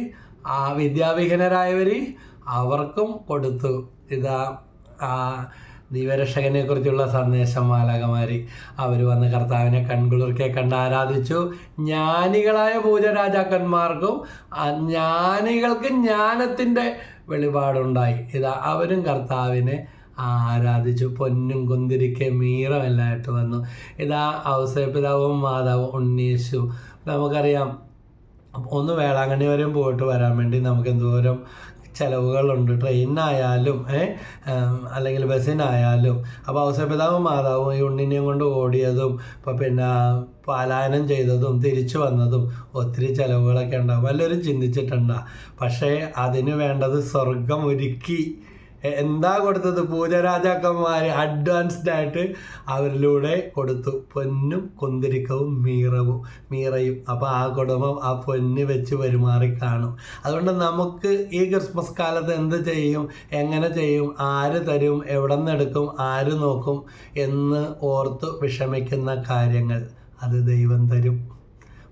ആ വിദ്യാവിഹീനരായവര് അവർക്കും കൊടുത്തു. ഇതാ ആ ദൈവരക്ഷകനെ കുറിച്ചുള്ള സന്ദേശം മാലകമാരി അവർ വന്ന് കർത്താവിനെ കൺകുളിർക്കെ കണ്ട് ആരാധിച്ചു. ജ്ഞാനികളായ പൂജരാജാക്കന്മാർക്കും ജ്ഞാനികൾക്ക് ജ്ഞാനത്തിന്റെ വെളിപാടുണ്ടായി. ഇതാ അവരും കർത്താവിനെ ആരാധിച്ചു. പൊന്നും കുന്തിരിക്കെ മീറമെല്ലായിട്ട് വന്നു. ഇതാ ഔസേപിതാവും മാതാവും ഉണ്ണീശു. നമുക്കറിയാം ഒന്ന് വേളാങ്കണ്ണി വരെയും പോയിട്ട് വരാൻ വേണ്ടി നമുക്ക് എന്തോരം ചിലവുകളുണ്ട്. ട്രെയിനിനായാലും അല്ലെങ്കിൽ ബസ്സിനായാലും. അപ്പോൾ ഔസപിതാവും മാതാവും ഈ ഉണ്ണിനെയും കൊണ്ട് ഓടിയതും ഇപ്പം പിന്നെ പാലായനം ചെയ്തതും തിരിച്ചു വന്നതും ഒത്തിരി ചിലവുകളൊക്കെ ഉണ്ടാവും. വല്ലവരും ചിന്തിച്ചിട്ടുണ്ടാകും പക്ഷേ അതിന് വേണ്ടത് സ്വർഗം ഒരുക്കി. എന്താ കൊടുത്തത്? പൂജരാജാക്കന്മാർ അഡ്വാൻസ്ഡ് ആയിട്ട് അവരിലൂടെ കൊടുത്തു. പൊന്നും കുന്തിരിക്കവും മീറവും മീറയും. അപ്പോൾ ആ കുടുംബം ആ പൊന്ന് വെച്ച് പെരുമാറി കാണും. അതുകൊണ്ട് നമുക്ക് ഈ ക്രിസ്മസ് കാലത്ത് എന്ത് ചെയ്യും? എങ്ങനെ ചെയ്യും? ആര് തരും? എവിടെ നിന്ന് എടുക്കും? ആര് നോക്കും? എന്ന് ഓർത്ത് വിഷമിക്കുന്ന കാര്യങ്ങൾ അത് ദൈവം തരും.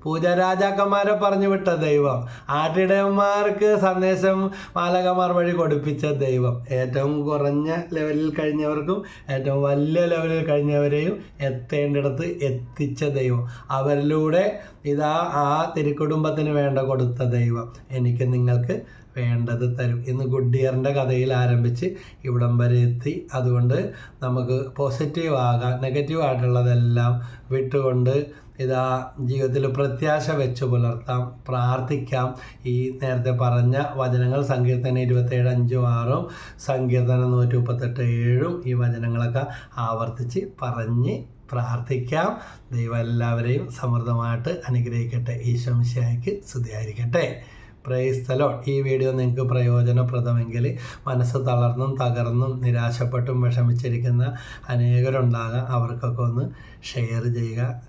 പൂജാരാജാക്കന്മാരെ പറഞ്ഞു വിട്ട ദൈവം. ആട്ടിടയന്മാർക്ക് സന്ദേശം മാലകന്മാർ വഴി കൊടുപ്പിച്ച ദൈവം. ഏറ്റവും കുറഞ്ഞ ലെവലിൽ കഴിഞ്ഞവർക്കും ഏറ്റവും വലിയ ലെവലിൽ കഴിഞ്ഞവരെയും എത്തേണ്ടിടത്ത് എത്തിച്ച ദൈവം. അവരിലൂടെ ഇതാ ആ തിരുക്കുടുംബത്തിന് വേണ്ട കൊടുത്ത ദൈവം എനിക്ക് നിങ്ങൾക്ക് വേണ്ടത് തരും ഇന്ന് ഗുഡ് ഇയറിന്റെ കഥയിൽ ആരംഭിച്ച് ഇവിടം വരെ എത്തി. അതുകൊണ്ട് നമുക്ക് പോസിറ്റീവ് ആകാം നെഗറ്റീവ് ആയിട്ടുള്ളതെല്ലാം വിട്ടുകൊണ്ട് ഇതാ ജീവിതത്തിൽ പ്രത്യാശ വെച്ച് പുലർത്താം പ്രാർത്ഥിക്കാം. ഈ നേരത്തെ പറഞ്ഞ വചനങ്ങൾ സങ്കീർത്തനം ഇരുപത്തേഴ് അഞ്ചും ആറും സങ്കീർത്തനം നൂറ്റി മുപ്പത്തെട്ട് ഏഴും ഈ വചനങ്ങളൊക്കെ ആവർത്തിച്ച് പറഞ്ഞ് പ്രാർത്ഥിക്കാം. ദൈവം എല്ലാവരെയും സമൃദ്ധമായിട്ട് അനുഗ്രഹിക്കട്ടെ. ഈശോമിശായ്ക്ക് സ്തുതിയായിരിക്കട്ടെ. പ്രൈസ് തലോ ഈ വീഡിയോ നിങ്ങൾക്ക് പ്രയോജനപ്രദമെങ്കിൽ മനസ്സ് തളർന്നും തകർന്നും നിരാശപ്പെട്ടും വിഷമിച്ചിരിക്കുന്ന അനേകരുണ്ടാകാം. അവർക്കൊക്കെ ഒന്ന് ഷെയർ ചെയ്യുക.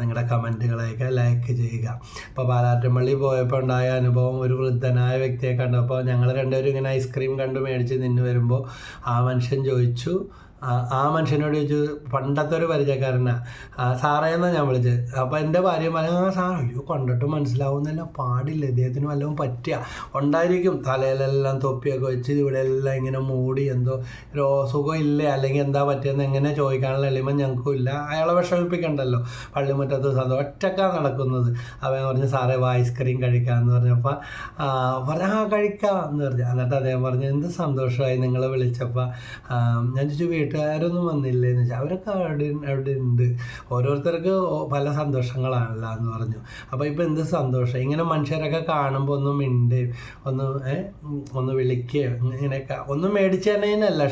നിങ്ങളുടെ കമന്റുകളെയൊക്കെ ലൈക്ക് ചെയ്യുക. അപ്പോൾ പാലാറ്റമ്പള്ളി പോയപ്പോൾ ഉണ്ടായ അനുഭവം ഒരു വൃദ്ധനായ വ്യക്തിയെ കണ്ടപ്പോൾ ഞങ്ങൾ രണ്ടുപേരും ഇങ്ങനെ ഐസ്ക്രീം കണ്ട് മേടിച്ച് നിന്ന് വരുമ്പോൾ ആ മനുഷ്യൻ ചോദിച്ചു ആ- മനുഷ്യനോട് ചോദിച്ചു പണ്ടത്തെ ഒരു പരിചയക്കാരനാ സാറേ എന്നാ ഞാൻ വിളിച്ചത് അപ്പോൾ എന്റെ ഭാര്യ പറഞ്ഞു ആ സാർ അയ്യോ കണ്ടിട്ട് മനസ്സിലാവുന്നില്ല പാടില്ല ഇദ്ദേഹത്തിന് വല്ലതും പറ്റിയ. ഉണ്ടായിരിക്കും തലയിലെല്ലാം തൊപ്പിയൊക്കെ വെച്ച് ഇവിടെ എല്ലാം ഇങ്ങനെ മൂടി എന്തോ രോസുഖം ഇല്ലേ അല്ലെങ്കിൽ എന്താ പറ്റിയെന്ന് എങ്ങനെ ചോദിക്കാനുള്ള എളിമ ഞങ്ങൾക്കും ഇല്ല. അയാളെ വിഷമിപ്പിക്കണ്ടല്ലോ പള്ളിമുറ്റത്ത് സന്തോഷം ഒറ്റക്കാണ് നടക്കുന്നത്. അവൻ പറഞ്ഞു സാറേ ഐസ്ക്രീം കഴിക്കാമെന്ന് പറഞ്ഞപ്പോൾ പറഞ്ഞ ആ കഴിക്കാം എന്ന് പറഞ്ഞു. എന്നിട്ട് അദ്ദേഹം പറഞ്ഞു എന്ത് സന്തോഷമായി നിങ്ങളെ വിളിച്ചപ്പോൾ ഞാൻ ചോദിച്ചു വീട്ടുകാരൊന്നും വന്നില്ലേ എന്ന് ചോദിച്ചാൽ അവരൊക്കെ അവിടെ അവിടെ ഉണ്ട് ഓരോരുത്തർക്ക് പല സന്തോഷങ്ങളാണല്ലോ എന്ന് പറഞ്ഞു. അപ്പോൾ ഇപ്പോൾ എന്ത് സന്തോഷം? ഇങ്ങനെ മനുഷ്യരൊക്കെ കാണുമ്പോൾ ഒന്ന് മിണ്ടുകയും ഒന്ന് ഒന്ന് വിളിക്കുകയും ഇങ്ങനെയൊക്കെ. ഒന്നും മേടിച്ച്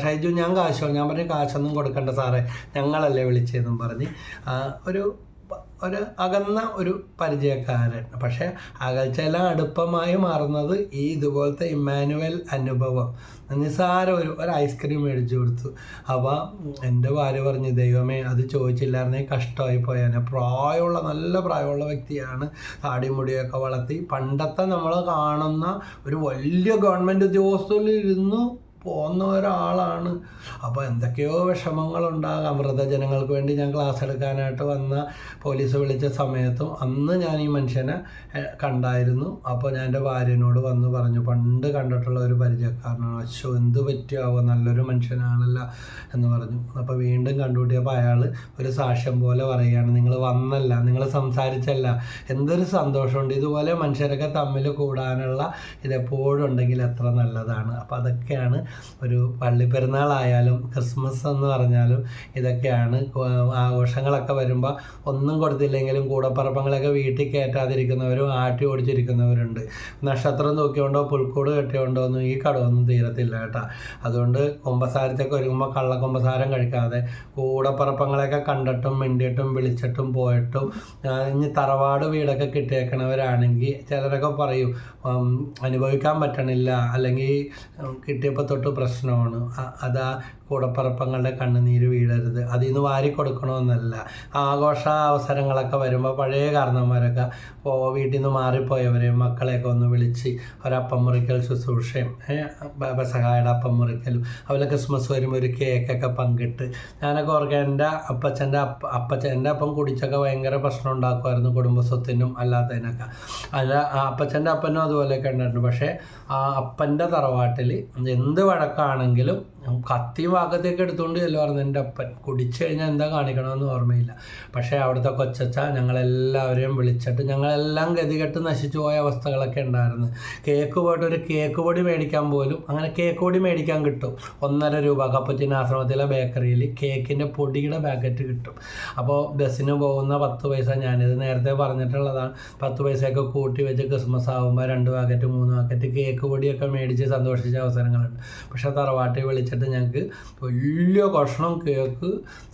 ഷൈജു ഞാൻ കാശോ? ഞാൻ പറഞ്ഞു കാശൊന്നും കൊടുക്കണ്ട സാറേ. ഞങ്ങളല്ലേ വിളിച്ചതെന്നും പറഞ്ഞ് ഒരു ഒരു അകന്ന ഒരു പരിചയക്കാരൻ. പക്ഷെ അകൽച്ചല അടുപ്പമായി മാറുന്നത് ഈ ഇതുപോലത്തെ ഇമ്മാനുവൽ അനുഭവം. നിസ്സാര ഒരു ഒരു ഐസ്ക്രീം മേടിച്ചു കൊടുത്തു. അപ്പോൾ എന്റെ ഭാര്യ പറഞ്ഞു ദൈവമേ അത് ചോദിച്ചില്ലായിരുന്നേ കഷ്ടമായി പോയാനെ പ്രായമുള്ള നല്ല പ്രായമുള്ള വ്യക്തിയാണ്. താടിമുടിയൊക്കെ വളർത്തി. പണ്ടത്തെ നമ്മൾ കാണുന്ന ഒരു വലിയ ഗവൺമെന്റ് ഉദ്യോഗസ്ഥരിൽ ഇരുന്ന് പോകുന്ന ഒരാളാണ് അപ്പോൾ എന്തൊക്കെയോ വിഷമങ്ങളുണ്ടാകാം. വൃദ്ധജനങ്ങൾക്ക് വേണ്ടി ഞാൻ ക്ലാസ് എടുക്കാനായിട്ട് വന്ന പോലീസ് വിളിച്ച സമയത്തും അന്ന് ഞാൻ ഈ മനുഷ്യനെ കണ്ടായിരുന്നു. അപ്പോൾ ഞാൻ എന്റെ ഭാര്യനോട് വന്ന് പറഞ്ഞു പണ്ട് കണ്ടിട്ടുള്ള ഒരു പരിചയക്കാരനാണ്. അശോ എന്ത് പറ്റിയാവോ? നല്ലൊരു മനുഷ്യനാണല്ലോ എന്ന് പറഞ്ഞു. അപ്പോൾ വീണ്ടും കണ്ടുകൂട്ടിയപ്പോൾ അയാൾ ഒരു സാക്ഷ്യം പോലെ പറയുകയാണ് നിങ്ങൾ വന്നല്ല നിങ്ങൾ സംസാരിച്ചല്ല. എന്തൊരു സന്തോഷമുണ്ട്. ഇതുപോലെ മനുഷ്യരൊക്കെ തമ്മിൽ കൂടാനുള്ള ഇതെപ്പോഴും ഉണ്ടെങ്കിൽ എത്ര നല്ലതാണ്. അപ്പോൾ അതൊക്കെയാണ് ഒരു പള്ളി പെരുന്നാളായാലും ക്രിസ്മസ് എന്ന് പറഞ്ഞാലും ഇതൊക്കെയാണ് ആഘോഷങ്ങളൊക്കെ വരുമ്പോൾ ഒന്നും കൊടുത്തില്ലെങ്കിലും കൂടപ്പറപ്പങ്ങളൊക്കെ വീട്ടിൽ കയറ്റാതിരിക്കുന്നവരും ആട്ടി ഓടിച്ചിരിക്കുന്നവരുണ്ട്. നക്ഷത്രം തൂക്കിയോണ്ടോ പുൽക്കൂട് കെട്ടിയോണ്ടോ ഒന്നും ഈ കടമൊന്നും തീരത്തില്ല കേട്ടോ. അതുകൊണ്ട് കുമ്പസാരത്തൊക്കെ ഒരുങ്ങുമ്പോൾ കള്ളക്കുമ്പസാരം കഴിക്കാതെ കൂടപ്പറപ്പങ്ങളെയൊക്കെ കണ്ടിട്ടും മിണ്ടിയിട്ടും വിളിച്ചിട്ടും പോയിട്ടും ഇനി തറവാട് വീടൊക്കെ കിട്ടിയേക്കണവരാണെങ്കിൽ ചിലരൊക്കെ പറയും അനുഭവിക്കാൻ പറ്റണില്ല അല്ലെങ്കിൽ കിട്ടിയപ്പോൾ തൊട്ട് പ്രശ്നമാണ്. അതാ കൂടപ്പറപ്പങ്ങളുടെ കണ്ണുനീര് വീഴരുത്. അതിൽ നിന്ന് വാരി കൊടുക്കണമെന്നല്ല. ആഘോഷ അവസരങ്ങളൊക്കെ വരുമ്പോൾ പഴയ കാരണന്മാരൊക്കെ വീട്ടിൽ നിന്ന് മാറിപ്പോയവരെയും മക്കളെയൊക്കെ ഒന്ന് വിളിച്ച് ഒരപ്പം മുറിക്കൽ ശുശ്രൂഷയും സഹായുടെ അപ്പം മുറിക്കലും അതുപോലെ ക്രിസ്മസ് വരുമ്പോൾ ഒരു കേക്കൊക്കെ പങ്കിട്ട്. ഞാനൊക്കെ ഓർക്കുക എന്റെ അപ്പച്ചന്റെ അപ്പ അപ്പച്ച എന്റെ അപ്പം കുടിച്ചൊക്കെ ഭയങ്കര പ്രശ്നം ഉണ്ടാക്കുമായിരുന്നു കുടുംബസ്വത്തിനും അല്ലാത്തതിനൊക്കെ. അല്ല അപ്പച്ചന്റെ അപ്പനും അതുപോലെയൊക്കെ ഉണ്ടായിട്ടുണ്ട് പക്ഷേ ആ അപ്പന്റെ തറവാട്ടിൽ എന്ത് വഴക്കാണെങ്കിലും കത്തി ഭാഗത്തേക്ക് എടുത്തുകൊണ്ട് ചെല്ലുമായിരുന്നു എന്റെ അപ്പൻ കുടിച്ചു കഴിഞ്ഞാൽ എന്താ കാണിക്കണമെന്ന് ഓർമ്മയില്ല. പക്ഷേ അവിടുത്തെ കൊച്ചച്ച ഞങ്ങളെല്ലാവരെയും വിളിച്ചിട്ട് ഞങ്ങളെല്ലാം ഗതികെട്ട് നശിച്ചു പോയ അവസ്ഥകളൊക്കെ ഉണ്ടായിരുന്നു. കേക്ക് പോയിട്ട് ഒരു കേക്ക് പൊടി മേടിക്കാൻ പോലും അങ്ങനെ കേക്ക് പൊടി മേടിക്കാൻ കിട്ടും. ഒന്നര രൂപ കപ്പറ്റിൻ ആശ്രമത്തിലെ ബേക്കറിയിൽ കേക്കിന്റെ പൊടിയുടെ പാക്കറ്റ് കിട്ടും. അപ്പോൾ ബസ്സിന് പോകുന്ന പത്ത് പൈസ ഞാനിത് നേരത്തെ പറഞ്ഞിട്ടുള്ളതാണ്. പത്ത് പൈസയൊക്കെ കൂട്ടി വെച്ച് ക്രിസ്മസ് ആകുമ്പോൾ രണ്ട് പാക്കറ്റ് മൂന്ന് പാക്കറ്റ് കേക്ക് പൊടിയൊക്കെ മേടിച്ച് സന്തോഷിച്ച അവസരങ്ങളുണ്ട്. പക്ഷേ തറവാട്ടിൽ വിളിച്ചിട്ട് ഞങ്ങൾക്ക് വലിയ കഷ്ണം കേക്ക്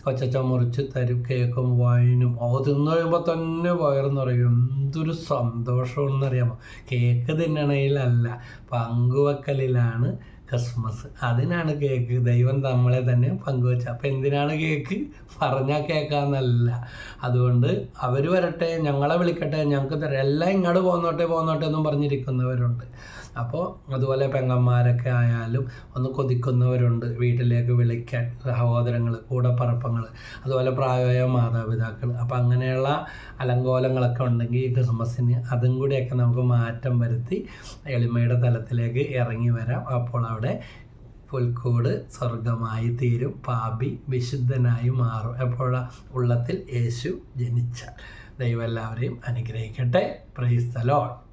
കൊച്ചച്ച മുറിച്ച് തരും കേക്കും വൈനും അത് തിന്നു കഴിയുമ്പോൾ തന്നെ വയറെന്ന് പറയും. എന്തൊരു സന്തോഷമെന്നറിയാമോ കേക്ക് തിന്നണയിലല്ല പങ്കുവെക്കലിലാണ് ക്രിസ്മസ്. അതിനാണ് കേക്ക് ദൈവം നമ്മളെ തന്നെ പങ്കുവെച്ച. അപ്പം എന്തിനാണ് കേക്ക്? പറഞ്ഞാൽ കേൾക്കാമെന്നല്ല അതുകൊണ്ട് അവർ വരട്ടെ ഞങ്ങളെ വിളിക്കട്ടെ ഞങ്ങൾക്ക് തരാം. എല്ലാം ഇങ്ങോട്ട് പോന്നോട്ടെ പോന്നോട്ടെ എന്നും പറഞ്ഞിരിക്കുന്നവരുണ്ട്. അപ്പോൾ അതുപോലെ പെങ്ങന്മാരൊക്കെ ആയാലും ഒന്ന് കൊതിക്കുന്നവരുണ്ട്. വീട്ടിലേക്ക് വിളിക്കാൻ സഹോദരങ്ങൾ കൂടപ്പറപ്പങ്ങൾ അതുപോലെ പ്രായമായ മാതാപിതാക്കൾ. അപ്പോൾ അങ്ങനെയുള്ള അലങ്കോലങ്ങളൊക്കെ ഉണ്ടെങ്കിൽ ഈ ക്രിസ്മസിന് അതും കൂടിയൊക്കെ നമുക്ക് മാറ്റം വരുത്തി എളിമയുടെ തലത്തിലേക്ക് ഇറങ്ങി വരാം. അപ്പോൾ അവിടെ പുൽക്കൂട് സ്വർഗമായി തീരും പാപി വിശുദ്ധനായി മാറും. എപ്പോഴാ ഉള്ളത്തിൽ യേശു ജനിച്ച ദൈവം എല്ലാവരെയും അനുഗ്രഹിക്കട്ടെ. Price load